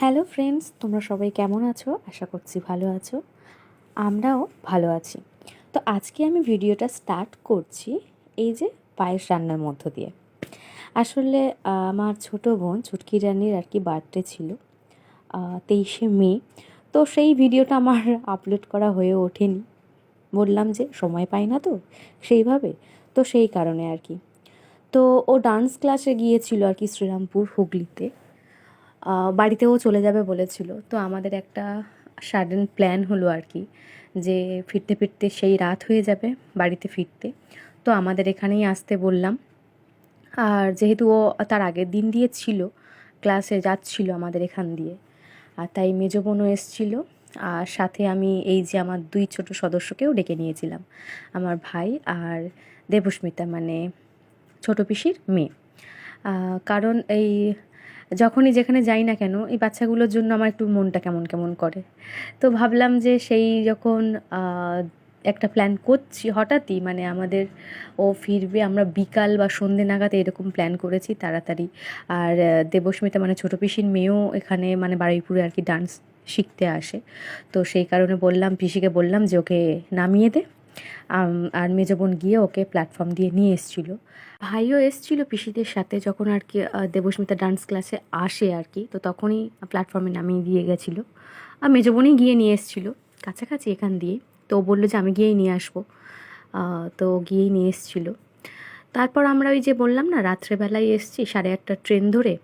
Hello friends, তোমরা সবাই কেমন আছো? আশা করছি ভালো আছো। আমরাও ভালো আছি। তো আজকে আমি ভিডিওটা স্টার্ট করছি এই যে পায়েস রান্নার মধ্য দিয়ে। আসলে আমার ছোটো বোন ছুটকি রানির আর কি বার্থডে ছিল তেইশে মে। তো সেই ভিডিওটা আমার আপলোড করা হয়ে ওঠেনি। বললাম যে, সময় পাই না তো, সেইভাবে। তো সেই কারণে আর কি। তো ও ডান্স ক্লাসে গিয়েছিল আর কি শ্রীরামপুর হুগলিতে। বাড়িতেও চলে যাবে বলেছিল। তো আমাদের একটা সাডেন প্ল্যান হলো আর কি, যে ফিরতে ফিরতে সেই রাত হয়ে যাবে বাড়িতে ফিরতে। তো আমাদের এখানেই আসতে বললাম। আর যেহেতু ও তার আগের দিন দিয়ে ছিল ক্লাসে যাচ্ছিল আমাদের এখান দিয়ে। আর তাই মেজো বোনও এসেছিল। আর সাথে আমি এই যে আমার দুই ছোট সদস্যকেও ডেকে নিয়েছিলাম, আমার ভাই আর দেবস্মিতা মানে ছোটো পিসির মেয়ে। কারণ এই যখনই যেখানে যাই না কেন, এই বাচ্চাগুলোর জন্য আমার একটু মনটা কেমন কেমন করে। তো ভাবলাম যে সেই যখন একটা প্ল্যান করছি হঠাৎই মানে আমাদের ও ফিরবে, আমরা বিকাল বা সন্ধে নাগাদ এরকম প্ল্যান করেছি তাড়াতাড়ি। আর দেবস্মিতা মানে ছোটো পিসির মেয়েও এখানে মানে বারুইপুরে আর কি ডান্স শিখতে আসে। তো সেই কারণে বললাম, পিসিকে বললাম যে ওকে নামিয়ে দে। আর মেজো বোন গিয়ে ওকে প্ল্যাটফর্ম দিয়ে নিয়ে এসেছিল। ভাইও এসেছিল পিসিদের সাথে যখন আর কি দেবস্মিতা ডান্স ক্লাসে আসে আর কি, তো তখনই প্ল্যাটফর্মে নামিয়ে দিয়ে গেছিল। আর মেজো বোনই গিয়ে নিয়ে এসেছিল, কাছাকাছি এখান দিয়ে। তো বলল যে, আমি গিয়েই নিয়ে আসব। তো গিয়েই নিয়ে এসেছিল। তারপর আমরা ওই যে বললাম না, রাত্রেবেলায় এসছি সাড়ে আটটা ট্রেন ধরে।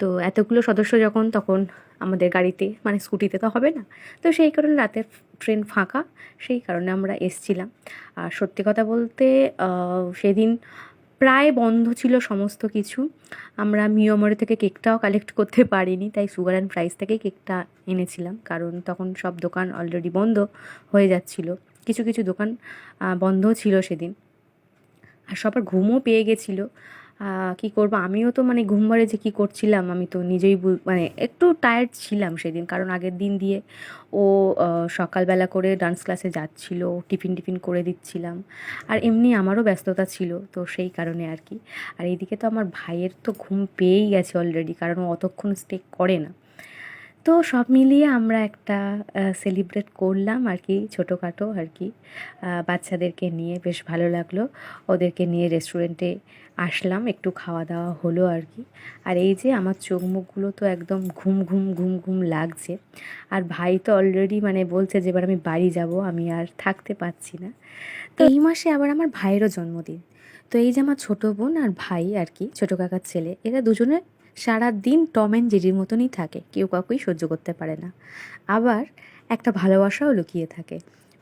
তো এতগুলো সদস্য যখন, তখন আমাদের গাড়িতে মানে স্কুটিতে তো হবে না। তো সেই কারণে রাতের ট্রেন ফাঁকা সেই কারণে আমরা এসছিলাম। আর সত্যি কথা বলতে সেদিন প্রায় বন্ধ ছিল সমস্ত কিছু। আমরা মিয়মরে থেকে কেকটাও কালেক্ট করতে পারিনি তাই সুগার অ্যান্ড প্রাইস থেকেই কেকটা এনেছিলাম। কারণ তখন সব দোকান অলরেডি বন্ধ হয়ে যাচ্ছিল। কিছু কিছু দোকান আহ, বন্ধও ছিল সেদিন। আর সবার ঘুমও পেয়ে গেছিল। কী করব? আমিও তো মানে ঘুমবারে যে কী করছিলাম, আমি তো নিজেই মানে একটু টায়ার্ড ছিলাম সেদিন। কারণ আগের দিন দিয়ে ও সকালবেলা করে ডান্স ক্লাসে যাচ্ছিল, টিফিন টিফিন করে দিচ্ছিলাম। আর এমনি আমারও ব্যস্ততা ছিল, তো সেই কারণে আর কি। আর এইদিকে তো আমার ভাইয়ের তো ঘুম পেয়েই গেছে অলরেডি কারণ ও অতক্ষণ স্টে করে না। তো সব মিলিয়ে আমরা একটা সেলিব্রেট করলাম আর কি, ছোটোখাটো আর কি। বাচ্চাদেরকে নিয়ে বেশ ভালো লাগল। ওদেরকে নিয়ে রেস্টুরেন্টে আসলাম, একটু খাওয়া দাওয়া হলো আর কি। আর এই যে আমার চোখ মুখগুলো তো একদম ঘুম ঘুম ঘুম ঘুম লাগছে। আর ভাই তো অলরেডি মানে বলছে যে এবার আমি বাড়ি যাব, আমি আর থাকতে পারছি না। তো এই মাসে আবার আমার ভাইয়েরও জন্মদিন। তো এই যে আমার ছোটো বোন আর ভাই আর কি, ছোটো কাকার ছেলে, এরা দুজনে সারা দিন টম অ্যান্ড জেরির মতনই থাকে, কেউ কাউকেই সহ্য করতে পারে না। আবার একটা ভালোবাসাও লুকিয়ে থাকে।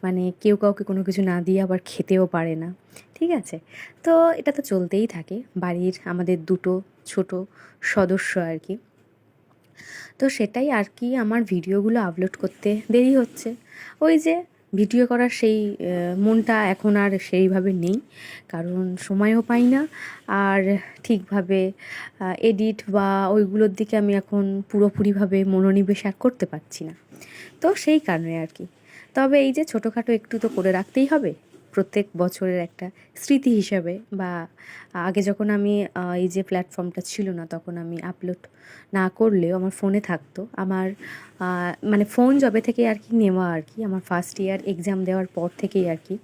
মানে কেউ কাউকে কোনো কিছু না দিয়ে আবার খেতেও পারে না, ঠিক আছে? তো এটা তো চলতেই থাকে, বাড়ির আমাদের দুটো ছোট সদস্য আর কি। তো সেটাই আর কি আমার ভিডিওগুলো আপলোড করতে দেরি হচ্ছে। ওই যে ভিডিও করার সেই মনটা এখন আর সেইভাবে নেই, কারণ সময়ও পাই না। আর ঠিকভাবে এডিট বা ওইগুলোর দিকে আমি এখন পুরোপুরিভাবে মনোনিবেশ করতে পারছি না। তো সেই কারণে আর কি। তবে এই যে ছোটোখাটো একটু তো করে রাখতেই হবে। প্রত্যেক বছরের একটা স্মৃতি হিসাবে বা, আগে যখন আমি এই যে প্ল্যাটফর্মটা ছিল না, তখন আমি আপলোড না করলেও আমার ফোনে থাকতো। আমার মানে ফোন যবে থেকে আর কি নেওয়া আর কি, আমার ফার্স্ট ইয়ার এক্সাম দেওয়ার পর থেকেই আর কি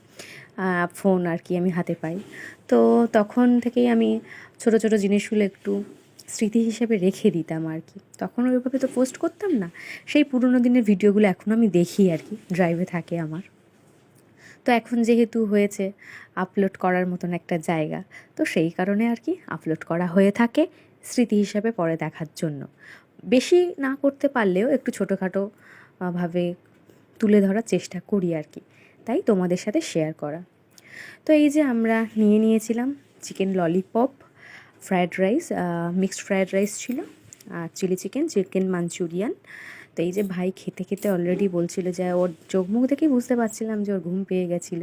ফোন আর কি আমি হাতে পাই। তো তখন থেকেই আমি ছোট ছোট জিনিসগুলো একটু স্মৃতি হিসেবে রেখে দিতাম আর কি। তখন ওইভাবে তো পোস্ট করতাম না। সেই পুরোনো দিনের ভিডিওগুলো এখন আমি দেখি আর কি ড্রাইভে থাকে আমার। তো এখন যেহেতু হয়েছে আপলোড করার মতন একটা জায়গা, তো সেই কারণে আর কি আপলোড করা হয়ে থাকে স্মৃতি হিসাবে পরে দেখার জন্য। বেশি না করতে পারলেও একটু ছোটোখাটো ভাবে তুলে ধরার চেষ্টা করি আর কি। তাই তোমাদের সাথে শেয়ার করা। তো এই যে আমরা নিয়ে নিয়েছিলাম chicken lollipop fried rice mixed fried rice ছিল আর চিলি চিকেন চিকেন মাঞ্চুরিয়ান। তো এই যে ভাই খেতে খেতে অলরেডি বলছিল যে ওর চোখ মুখ দেখেই বুঝতে পারছিলাম যে ওর ঘুম পেয়ে গেছিল।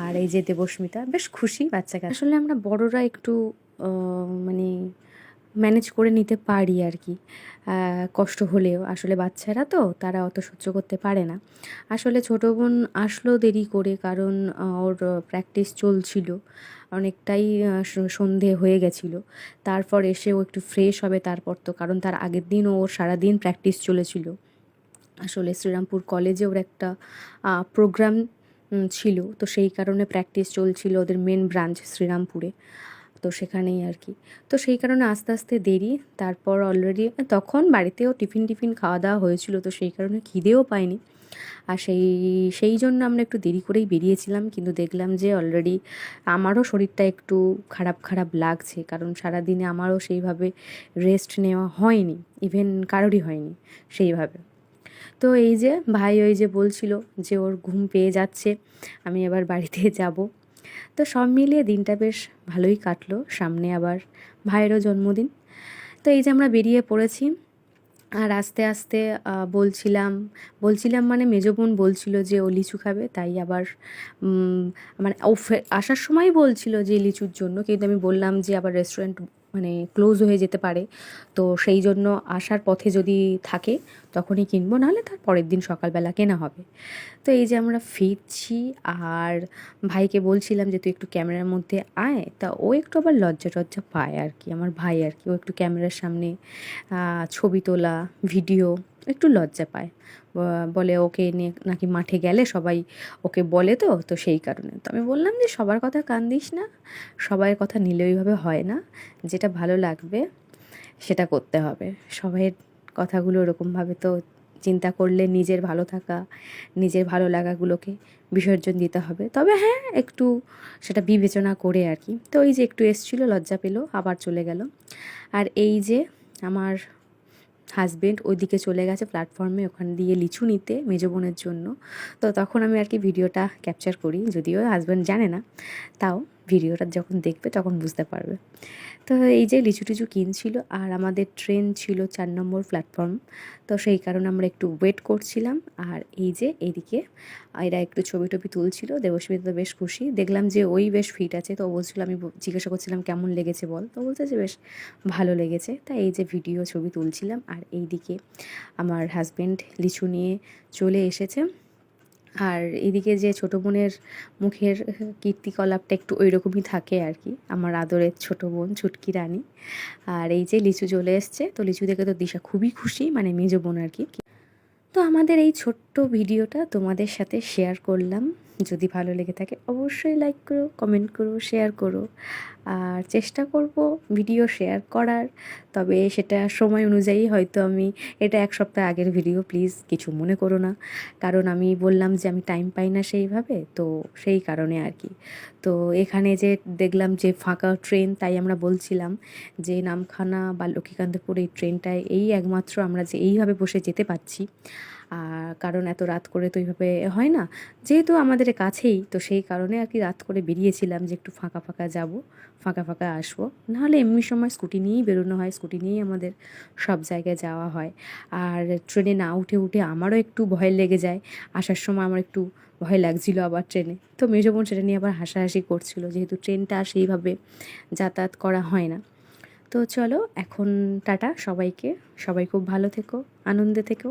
আর এই যে দেবস্মিতা, বেশ খুশি বাচ্চাকে আসলে আমরা বড়রা একটু মানে ম্যানেজ করে নিতে পারি আর কি। কষ্ট হলেও। আসলে বাচ্চারা তো, তারা অত সহ্য করতে পারে না। আসলে ছোটো বোন আসলো দেরি করে কারণ ওর প্র্যাকটিস চলছিল। অনেকটাই সন্ধে হয়ে গেছিল। তারপর এসে ও একটু ফ্রেশ হবে তারপর তো, কারণ তার আগের দিন ওর সারাদিন প্র্যাকটিস চলেছিল। আসলে শ্রীরামপুর কলেজে ওর একটা প্রোগ্রাম ছিল। তো সেই কারণে প্র্যাকটিস চলছিল ওদের মেন ব্রাঞ্চ শ্রীরামপুরে। তো সেখানেই আর কি। তো সেই কারণে আস্তে আস্তে দেরি। তারপর অলরেডি তখন বাড়িতেও টিফিন টিফিন খাওয়া দাওয়া হয়েছিল, তো সেই কারণে খিদেও পাইনি। আর সেই সেই জন্য আমরা একটু দেরি করেই বেরিয়েছিলাম, কিন্তু দেখলাম যে অলরেডি আমারও শরীরটা একটু খারাপ খারাপ লাগছে, কারণ সারাদিনে আমারও সেইভাবে রেস্ট নেওয়া হয়নি ইভেন কারোরই হয়নি সেইভাবে। তো এই যে, ভাই ওই যে বলছিল যে ওর ঘুম পেয়ে যাচ্ছে, আমি এবার বাড়িতে যাব। তো সব মিলিয়ে দিনটা বেশ ভালোই কাটলো। সামনে আবার ভাইয়েরও জন্মদিন। তো এই যে আমরা বেরিয়ে পড়েছি, আর আস্তে আস্তে বলছিলাম বলছিলাম মানে মেজো বোন বলছিল যে ও লিচু খাবে, তাই আবার মানে ও আসার সময় বলছিল যে লিচুর জন্য, কিন্তু আমি বললাম যে আবার রেস্টুরেন্ট মানে ক্লোজ হয়ে যেতে পারে। তো সেই জন্য আসার পথে যদি থাকে, তখনই কিনবো, নাহলে তার পরের দিন সকালবেলা কেনা হবে। তো এই যে আমরা ফিরছি, আর ভাইকে বলছিলাম যে, তুই একটু ক্যামেরার মধ্যে আয়। তা ও একটু আবার লজ্জা টজ্জা পায় আর কি, আমার ভাই আর কি। ও একটু ক্যামেরার সামনে ছবি তোলা, ভিডিও একটু লজ্জা পায়। বলে ওকে নিয়ে নাকি মাঠে গেলে সবাই ওকে বলে তো তো সেই কারণে। তো আমি বললাম যে, সবার কথা কান দিস না সবার কথা নিলে ওইভাবে হয় না। যেটা ভালো লাগবে, সেটা করতে হবে। সবাইয়ের কথাগুলো ওরকমভাবে তো চিন্তা করলে নিজের ভালো থাকা, নিজের ভালো লাগাগুলোকে বিসর্জন দিতে হবে। তবে হ্যাঁ একটু সেটা বিবেচনা করে আর কি। তো ওই যে একটু এসছিলো, লজ্জা পেল, আবার চলে গেল। আর এই যে আমার হাজবেন্ড ওইদিকে চলে গেছে প্ল্যাটফর্মে, ওখান দিয়ে লিচু নিতে মেজো বোনের জন্য। তো তখন আমি আর কি ভিডিওটা ক্যাপচার করি, যদিও হাজব্যান্ড জানে না। তাও ভিডিওটা যখন দেখবে তখন বুঝতে পারবে। তো এই যে লিচু টিচু কিনছিল আর আমাদের ট্রেন ছিল চার নম্বর প্ল্যাটফর্ম তো সেই কারণে আমরা একটু ওয়েট করছিলাম। আর এই যে এইদিকে এরা একটু ছবি টবি তুলছিল দেবস্মিতা তো বেশ খুশি। দেখলাম যে ওই বেশ ফিট আছে, তো বলছিল, আমি জিজ্ঞাসা করছিলাম, কেমন লেগেছে বল? তো বলছে যে, বেশ ভালো লেগেছে। তাই এই যে ভিডিও ছবি তুলছিলাম। আর এইদিকে আমার হাজব্যান্ড লিচু নিয়ে চলে এসেছে। আর এদিকে যে ছোটো বোনের মুখের কীর্তিকলাপটা একটু ওই রকমই থাকে আর কি। আমার আদরের ছোটো বোন ছুটকি রানী। আর এই যে লিচু চলে এসছে, তো লিচু দেখে তো দিশা খুবই খুশি মানে মেজ বোন আর কি। তো আমাদের এই ছোট্ট ভিডিওটা তোমাদের সাথে শেয়ার করলাম। যদি ভালো লেগে থাকে অবশ্যই লাইক করো কমেন্ট করো শেয়ার করো। আর চেষ্টা করব ভিডিও শেয়ার করার, তবে সেটা সময় অনুযায়ী হয়তো আমি এটা এক সপ্তাহ আগের ভিডিও প্লিজ কিছু মনে করো না। কারণ আমি বললাম যে আমি টাইম পাই না সেইভাবে, তো সেই কারণে আর কি। তো এখানে যে দেখলাম যে ফাঁকা ট্রেন তাই আমরা বলছিলাম যে নামখানা বা লক্ষ্মীকান্তপুর এই ট্রেনটায় এই একমাত্র আমরা যে এইভাবে বসে যেতে পাচ্ছি আর কারণ এত রাত করে তো এইভাবে হয় না। যেহেতু আমাদের কাছেই, তো সেই কারণে আর কি রাত করে বেরিয়েছিলাম যে একটু ফাঁকা ফাঁকা যাব, ফাঁকা ফাঁকা আসব। নাহলে এমনি সময় স্কুটি নিয়েই বেরোনো হয়, স্কুটি নিয়েই আমাদের সব জায়গায় যাওয়া হয়। আর ট্রেনে না উঠে উঠে আমারও একটু ভয় লেগে যায়। আসার সময় আমার একটু ভয় লাগছিল আবার ট্রেনে। তো মেজো বোন সেটা নিয়ে আবার হাসাহাসি করছিল, যেহেতু ট্রেনটা সেইভাবে যাতায়াত করা হয় না। তো চলো, এখন টাটা সবাইকে। সবাই খুব ভালো থেকো, আনন্দে থেকো।